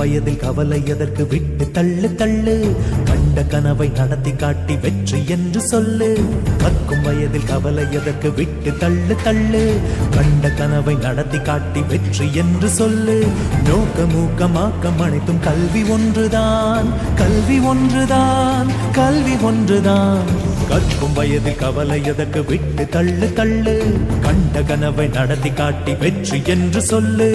வயதில் கவலை எதற்கு விட்டு தள்ளு தள்ளு. கண்ட கனவை நடத்தி காட்டி வெற்றி என்று சொல்லு. கற்கும் வயதில் கவலை எதற்கு விட்டு தள்ளு தள்ளு. கண்ட கனவை நடத்தி காட்டி வெற்றி என்று சொல்லு. நோக்க மூக்கமாக்கம் அனைத்தும் கல்வி ஒன்றுதான். கல்வி ஒன்றுதான் கல்வி ஒன்றுதான். கற்கும் வயதில் கவலை எதற்கு விட்டு தள்ளு தள்ளு. கண்ட கனவை நடத்தி காட்டி வெற்றி என்று சொல்லு.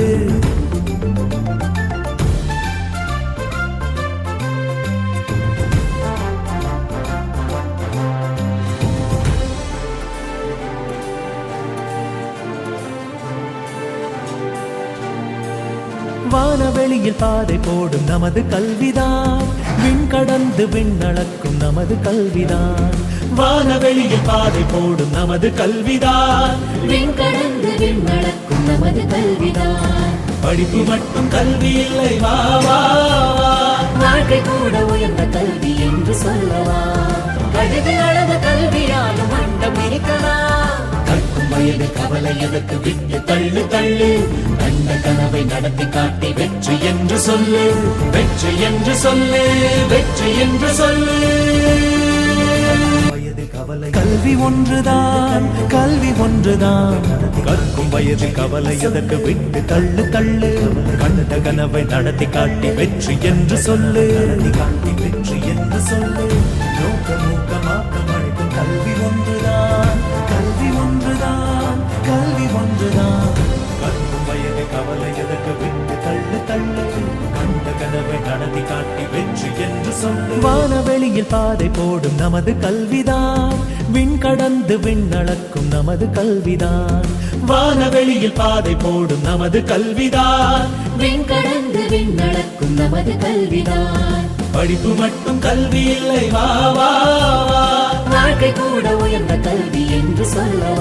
வானவெளியில் பாதை போடும் நமது கல்விதான். விண் கடந்து விண்ணளக்கும் நமது கல்விதான். வானவெளியில் பாதை போடும் நமது கல்விதான். விண்கடந்து விண்ணளக்கும் நமது கல்விதான். படிப்பு மட்டும் கல்வி இல்லை வா வா. வாழ்க்கை கூட உயர்ந்த கல்வி என்று சொல்லவா? கழுது அளந்த கல்வியாலும் மண்டம் இருக்கலாம் கற்கும் வயது கவலை எதற்கு விட்டு தள்ளு தள்ளு. கண்ட கனவை நடத்தி காட்டி வெற்றி என்று சொல்லு வெற்றி என்று சொல்லு வெற்றி என்று சொல்லு. கல்வி ஒன்றுதான் கல்வி ஒன்றுதான். கற்கும் வயது கவலை எதற்கு விட்டு தள்ளு தள்ளு. கண்ட கனவை நடத்தி காட்டி வெற்றி என்று சொல்லு. காட்டி வெற்றி என்று சொல்லு. நோக்க அழைக்கும் கல்வி நடத்தி காட்டி வெற்றி என்று சொல்லு. வானவெளியில் பாதை போடும் நமது கல்விதான். விண் கடந்து விண்ணளக்கும் நமது கல்விதான். வானவெளியில் பாதை போடும் நமது கல்விதான். விண்கடந்து விண்ணளக்கும் நமது கல்விதான். படிப்பு மட்டும் கல்வி இல்லை வா. வாழ்க்கை கூட உயர்ந்த கல்வி என்று சொல்லவா